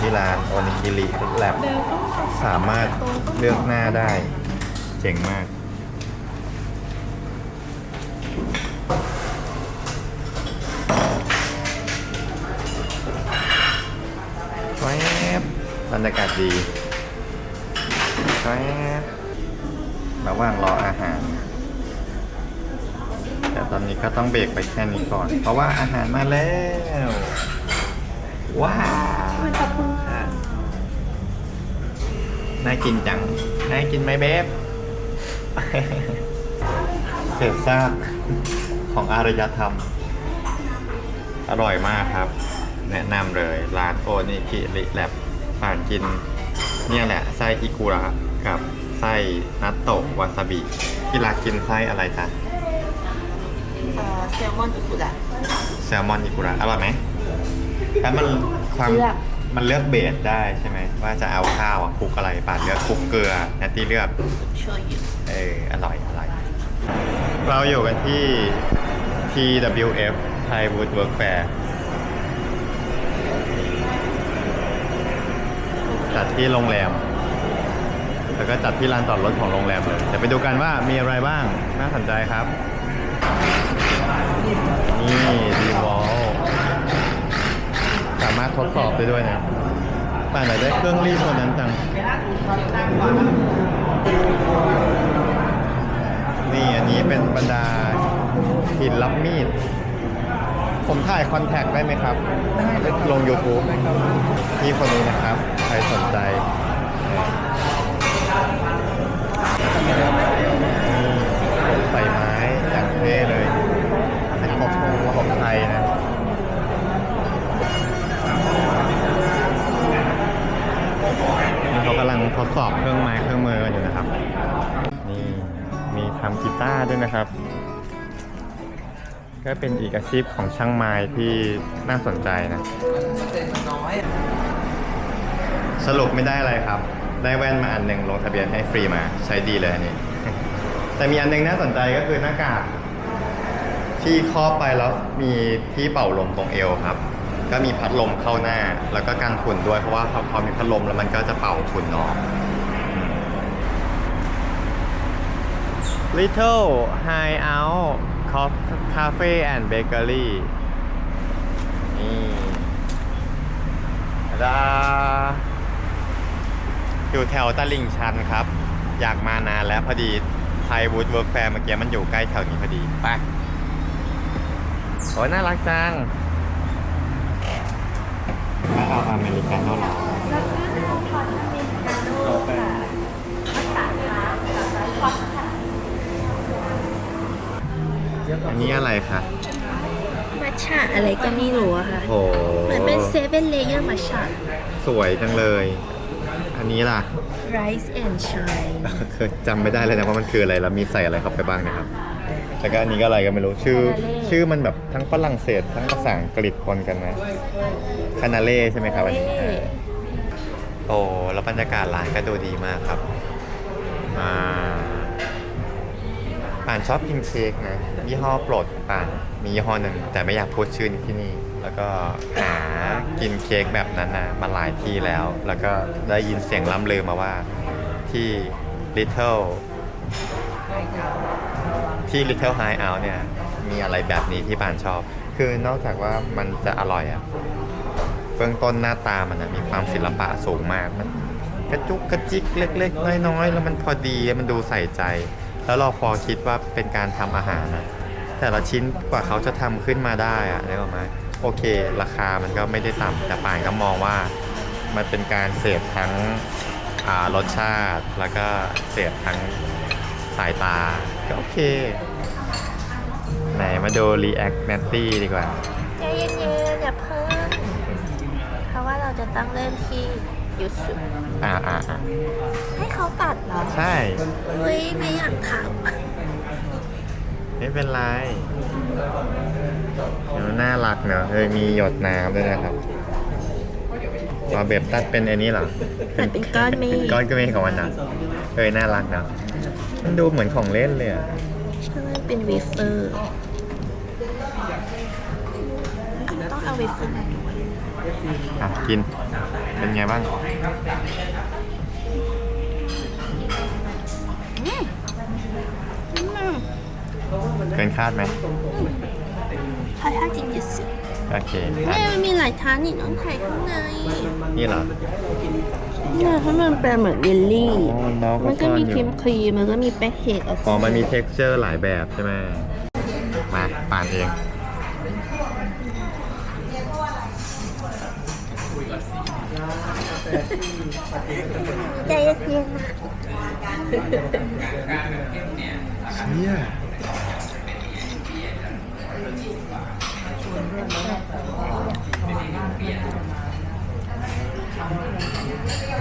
ที่ร้านโอนิกิริแลบสามารถเลือกหน้าได้ เจ๋งมาก แวบบรรยากาศดีแวบระหว่างรออาหาร แต่ตอนนี้ก็ต้องเบรกไปแค่นี้ก่อน เพราะว่าอาหารมาแล้ว ว้าว น่ากินจัง น่ากินไหมเบบเศษซากของอารยธรรม อร่อยมากครับ แนะนำเลย ร้านโอนิกิริแลบผ่านกิน เนี่ยแหละ ไส้อิกุระกับไส้นัตโตะวาซาบิที่รักกินไส้อะไรจ๊ะเอ่อแซลมอนอิกุระแซลมอนอิกุระอร่อยไหมแล้วมันความเลือกมันเลือกเบสได้ใช่ไหม ว่าจะเอาข้าวอะคลุกอะไรป่านเลือกคลุกเกลือแนตตี้เลือกโชยุเอออร่อยอร่อยเราอยู่กันที่ TWF Thai Wood Work Fair จัดที่โรงแรม แล้วก็จัดที่ลานจอดรถของโรงแรมเลยเดี๋ยวไปดูกันว่ามีอะไรบ้าง น่าสนใจครับ นี่ดีวอลสามารถทดสอบได้ด้วยนะ ป่านไหนได้เครื่องรีดตัวนั้นจัง นี่อันนี้เป็นบรรดาหินรับมีด ผมถ่ายคอนแทคได้ไหมครับได้ลง YouTube พี่คนนี้นะครับ ใครสนใจใส่ไม้อย่างเท่เลย สอบเครื่องไม้เครื่องมือกันอยู่นะครับ นี่มีทำกีตาร์ด้วยนะครับ ก็เป็นอีกอาชีพของช่างไม้ที่น่าสนใจนะสรุปไม่ได้อะไรครับ ได้แว่นมาอันหนึ่งลงทะเบียนให้ฟรีมาใช้ดีเลยอันนี้แต่มีอันหนึ่งน่าสนใจก็คือหน้ากากที่ครอบไปแล้วมีที่เป่าลมตรงเอวครับ ก็มีพัดลมเข้าหน้า แล้วก็กันฝุ่นด้วยเพราะว่าพอพอมีพัดลมแล้วมันก็จะเป่าฝุ่นออก Little Hideout Cafe and Bakery นี่ดาอยู่แถวตลิ่งชันครับ อยากมานานแล้วพอดีไทยวูดเวิร์กแฟร์เมื่อกี้มันอยู่ใกล้แถวนี้พอดี ไปโอ้ยน่ารักจัง ไม่เอาอเมริกาโน่หรอแล้วก็ทอดอเมริกาโน่ค่ะมัสตาร์ดค่ะกับไลท์พอตค่ะอันนี้อะไรคะมัชชาอะไรก็ไม่รู้อะค่ะโอ้เหมือนเป็นเซเว่นเลเยอร์มัชชาสวยจังเลย อันนี้ล่ะ Rice and Shine เคยจำไม่ได้เลยนะว่ามันคืออะไรแล้วมีใส่อะไรเข้าไปบ้างนะครับ แล้วก็อันนี้ก็อะไรก็ไม่รู้ชื่อ Canale ชื่อมันแบบทั้งฝรั่งเศสทั้งภาษาอังกฤษปนกันนะคานาเล่ใช่ไหมครับอันนี้เล่โอ้แล้วบรรยากาศร้านก็ดูดีมากครับอ่าป่านชอบกินเค้กนะยี่ห้อโปรดของป่านมียี่ห้อหนึ่งแต่ไม่อยากพูดชื่อที่นี่ แล้วก็หากินเค้กแบบนั้นนะมาหลายที่แล้ว แล้วก็ได้ยินเสียงล่ำลือมาว่าที่ Little ที่ Little High Out เนี่ย มีอะไรแบบนี้ที่ปานชอบ คือนอกจากว่ามันจะอร่อยอะเบื้องต้นหน้าตามันนะมีความศิลปะสูงมากมันกระจุกกระจิกเล็ก ๆ น้อยๆ แล้วมันพอดีมันดูใส่ใจ แล้วเราพอคิดว่าเป็นการทำอาหารนะแต่ละชิ้นกว่าเขาจะทำขึ้นมาได้อะได้ไหมโอเค ราคามันก็ไม่ได้ต่ำแต่ป่านก็มองว่า มันเป็นการเสพทั้งรสชาติ แล้วก็เสพทั้งสายตา ก็โอเค ไหนมาดู React n a t t y ดีกว่าใจเย็นๆอย่าเพิ่งเพราะว่าเราจะต้องเริ่มที่ยูสุอ่าอ่าอ่าให้เขาตัดเหรอใช่ เฮ้ยไม่อยากทไม่เป็นไรเดี๋ยวน่ารักเนอะเฮ้ยมีหยดน้ำด้วยนะครับ ว่าเบบตัดเป็นอันนี้เหรอำแต่เป็นก้อนเมฆเป็นก้อนก็ไม่ของมันนะเฮ้ยน่ารักเนอะมันดูเหมือนของเล่นเลยอะใช่มันเป็นเวเฟอร์ต้องเอาเวเฟอร์มาด้วยอะกินเป็นไงบ้างเกินคาดไหมถ่ายท่าจริงดิสิ โอเคเนี่อะยมันมีหลายชั้นนี่ต้องถ่ายข้างในนี่เหรอเนี่ยถ้ามันเป็นเหมือนเยลลี่ อ๋อน้องเขามันก็มีซ่อนอยู่ครีมครีมมันก็มีแป้งเค้กอ๋อมันมี texture หลายแบบใช่ไหมมาป่านเองใจเย็นๆนะเนี่ย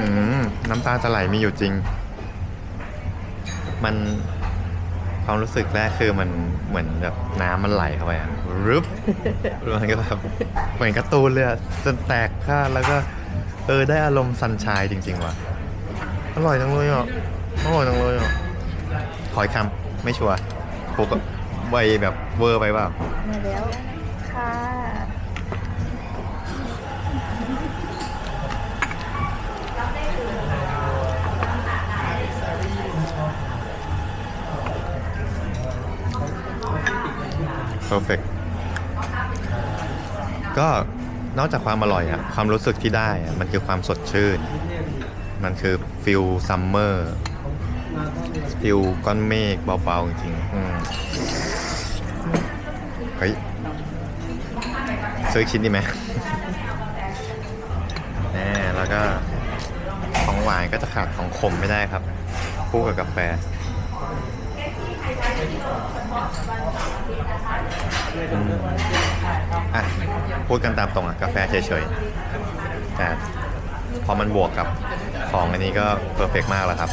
อืม น้ำตาจะไหลมีอยู่จริง มันความรู้สึกแรกคือมันเหมือนแบบน้ำมันไหลเข้าไปอะรึบมันก็แบบเหมือนการ์ตูนเลยอะจนแตกข้าแล้วก็ เออได้อารมณ์ซันชายจริง ๆ ว่ะ อร่อยจังเลยอะอร่อยจังเลยอะขออีกคำไม่ชัวร์ฟุกอะไวแบบเวอร์ไปเปล่ามาแล้วค่ะ perfect ก็นอกจากความอร่อยอะความรู้สึกที่ได้อะมันคือความสดชื่น มันคือฟิลซัมเมอร์ฟิลก้อนเมฆเบาๆจริงๆอืมเฮ้ยซื้อชิ้นดีไหมแน่แล้วก็ของหวานก็จะขาดของขมไม่ได้ครับ คู่กับกาแฟ อะพูดกันตามตรงอะกาแฟเฉยๆ แต่พอมันบวกกับของอันนี้ก็เพอร์เฟกมากแล้วครับ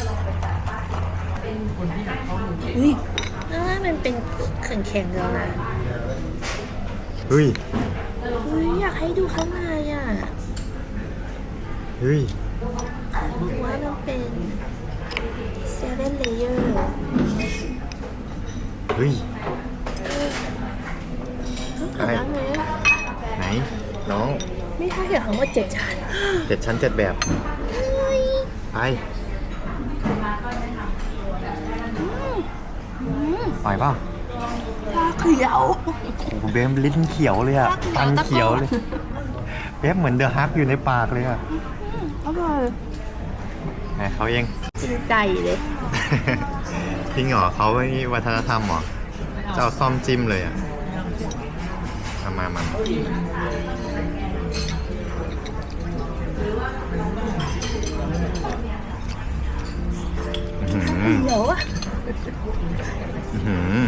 อุ้ยแล้วว่ามันเป็นแข็งๆแล้วนะเฮ้ยอุ้ยอยากให้ดูข้างในอะเฮ้ยเขาบอกว่ามันเป็น seven layer เฮ้ยขอ ได้ไหมไหน น้อง ไม่ใช่เหรอคำว่าเจ็ดชั้นเจ็ดชั้นเจ็ดแบบเฮ้ยไปอืมปล่อยเปล่าชาเขียวโอ้โหเบมลิ้นเขียวเลยอะตาตันเขียวเขียวเลยเบมเหมือนเดอะฮักอยู่ในปากเลยอะอืมอร่อยไหนเขาเองจริงใจเลย จริงเหรอเขาไม่มีวัฒนธรรมเหรอจะเอาซ่อมจิ้มเลยอะมามามาอื้อหือเดี๋ยวอะอื้อหือ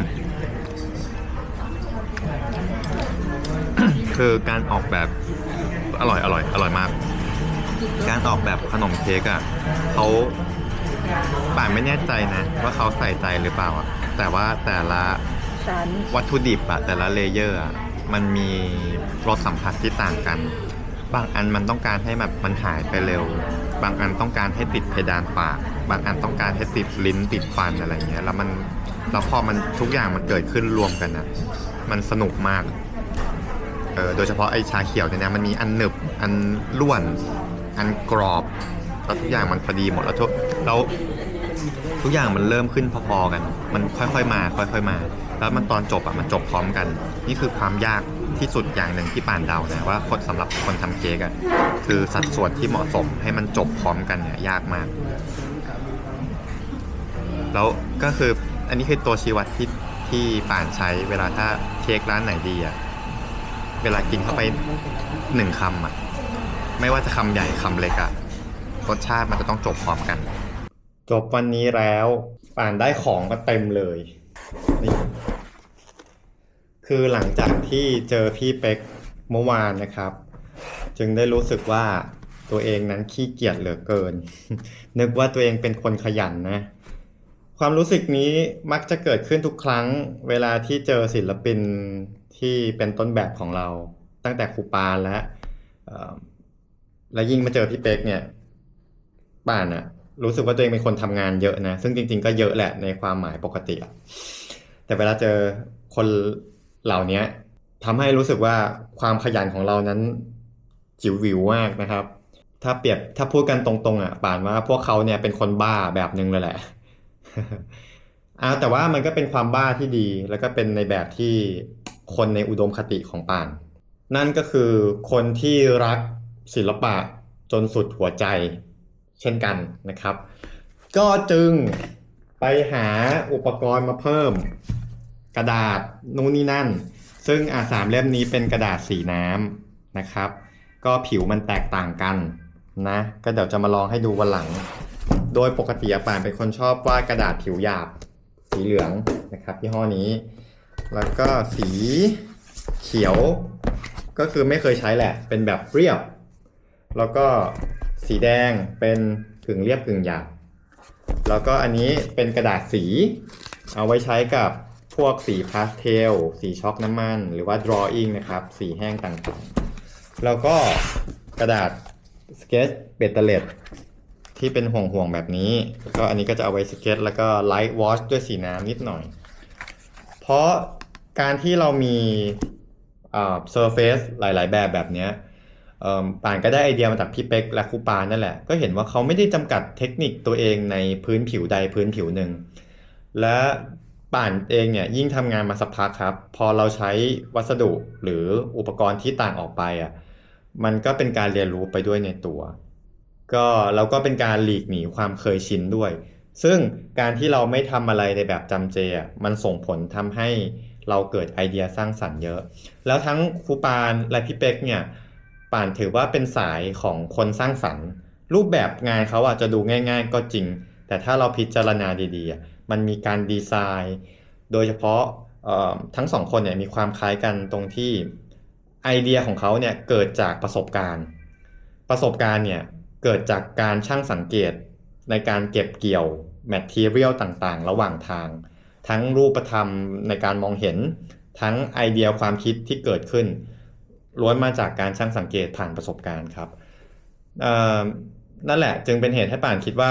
คือการออกแบบอร่อยอร่อยอร่อยมาก การออกแบบขนมเค้กอะเขา ป่านไม่แน่ใจนะ ว่าเขาใส่ใจหรือเปล่าอะแต่ว่าแต่ละชั้นวัตถุดิบอะแต่ละเลเยอร์อะมันมีรสสัมผัสที่ต่างกัน บางอันมันต้องการให้แบบมันหายไปเร็ว บางอันต้องการให้ติดเพดานปาก บางอันต้องการให้ติดลิ้นติดฟันอะไรเงี้ยแล้วมันแล้วพอมันทุกอย่างมันเกิดขึ้นรวมกันอะมันสนุกมากเออโดยเฉพาะไอ้ชาเขียวเนี่ยนะมันมีอันหนึบอันร่วน อันกรอบ แล้วทุกอย่างมันพอดีหมดแล้วทุกแล้วทุกอย่างมันเริ่มขึ้นพอๆกัน มันค่อยๆมา ค่อย ๆมา แล้วมันตอนจบอะมันจบพร้อมกัน นี่คือความยากที่สุดอย่างหนึ่งที่ป่านเดานะว่าคนสำหรับคนทำเค้กอะคือสัดส่วนที่เหมาะสมให้มันจบพร้อมกันเนี่ยยากมาก แล้วก็คืออันนี้คือตัวชี้วัดที่ที่ป่านใช้เวลาถ้าเค้กร้านไหนดีอะเวลากินเข้าไปหนึ่งคำอะไม่ว่าจะคำใหญ่คำเล็กอะ รสชาติมันจะต้องจบพร้อมกัน จบวันนี้แล้วป่านได้ของก็เต็มเลยนี่คือหลังจากที่เจอพี่เป็กเมื่อวานนะครับ จึงได้รู้สึกว่าตัวเองนั้นขี้เกียจเหลือเกิน นึกว่าตัวเองเป็นคนขยันนะ ความรู้สึกนี้มักจะเกิดขึ้นทุกครั้ง เวลาที่เจอศิลปินที่เป็นต้นแบบของเรา ตั้งแต่ครูปานและและยิ่งมาเจอพี่เป็กเนี่ย ป่านอะรู้สึกว่าตัวเองเป็นคนทำงานเยอะนะ ซึ่งจริง ๆ ก็เยอะแหละในความหมายปกติ แต่เวลาเจอคนเหล่านี้ทำให้รู้สึกว่าความขยันของเรานั้นจิ๋วหวิวมากนะครับ ถ้าเปรียบถ้าพูดกันตรงๆอะป่านว่าพวกเขาเนี่ยเป็นคนบ้าแบบหนึ่งเลยแหละอ่าแต่ว่ามันก็เป็นความบ้าที่ดี แล้วก็เป็นในแบบที่คนในอุดมคติของป่าน นั่นก็คือคนที่รักศิลปะจนสุดหัวใจ เช่นกันนะครับ ก็จึงไปหาอุปกรณ์มาเพิ่ม กระดาษนู่นนี่นั่น ซึ่งอาสามเล่มนี้เป็นกระดาษสีน้ำนะครับ ก็ผิวมันแตกต่างกันนะ ก็เดี๋ยวจะมาลองให้ดูวันหลัง โดยปกติอาป่านเป็นคนชอบวาดกระดาษผิวหยาบ สีเหลืองนะครับยี่ห้อนี้ แล้วก็สีเขียว ก็คือไม่เคยใช้แหละ เป็นแบบเรียบ แล้วก็ สีแดงเป็นกึ่งเรียบกึ่งหยาบแล้วก็อันนี้เป็นกระดาษสี เอาไว้ใช้กับพวกสีพาสเทล สีช็อกน้ำมัน หรือว่า drawing นะครับ สีแห้งต่างๆ แล้วก็กระดาษสเก็ตเบตเตเลตที่เป็นห่วงๆ แบบนี้ ก็อันนี้ก็จะเอาไว้สเก็ตแล้วก็ไลท์วอชด้วยสีน้ำนิดหน่อย เพราะการที่เรามีอ่าเซอร์เฟซหลายๆ แบบแบบนี้ ป่านก็ได้ไอเดียมาจากพี่เป๊กและครูปานนั่นแหละ ก็เห็นว่าเขาไม่ได้จำกัดเทคนิคตัวเองในพื้นผิวใดพื้นผิวหนึ่ง และป่านเองเนี่ยยิ่งทำงานมาสักพักครับ พอเราใช้วัสดุหรืออุปกรณ์ที่ต่างออกไปอะมันก็เป็นการเรียนรู้ไปด้วยในตัว ก็แล้วก็เป็นการหลีกหนีความเคยชินด้วย ซึ่งการที่เราไม่ทำอะไรในแบบจำเจอะมันส่งผลทำให้เราเกิดไอเดียสร้างสรรค์เยอะ แล้วทั้งครูปานและพี่เป๊กเนี่ย ป่านถือว่าเป็นสายของคนสร้างสรรค์ รูปแบบงานเขาอาจจะดูง่าย ๆ ก็จริง แต่ถ้าเราพิจารณาดีๆ มันมีการดีไซน์ โดยเฉพาะทั้งสองคนเนี่ยมีความคล้ายกันตรงที่ไอเดียของเขาเนี่ยเกิดจากประสบการณ์ ประสบการณ์เนี่ยเกิดจากการช่างสังเกตในการเก็บเกี่ยวแมทเทียลต่างๆ ระหว่างทาง ทั้งรูปธรรมในการมองเห็น ทั้งไอเดียความคิดที่เกิดขึ้น ล้วนมาจากการช่างสังเกตผ่านประสบการณ์ครับนั่นแหละจึงเป็นเหตุให้ป่านคิดว่า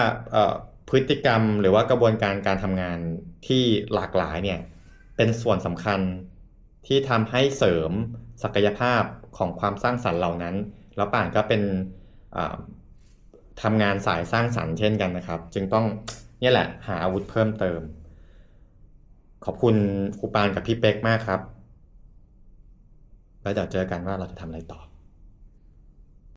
พฤติกรรมหรือว่ากระบวนการการทำงานที่หลากหลายเนี่ยเป็นส่วนสำคัญที่ทำให้เสริมศักยภาพของความสร้างสรรค์เหล่านั้น แล้วป่านก็เป็นทำงานสายสร้างสรรค์เช่นกันนะครับ จึงต้องนี่แหละหาอาวุธเพิ่มเติม ขอบคุณครูปานกับพี่เป๊กมากครับ แล้วเดี๋ยวเจอกันว่าเราจะทำอะไรต่อ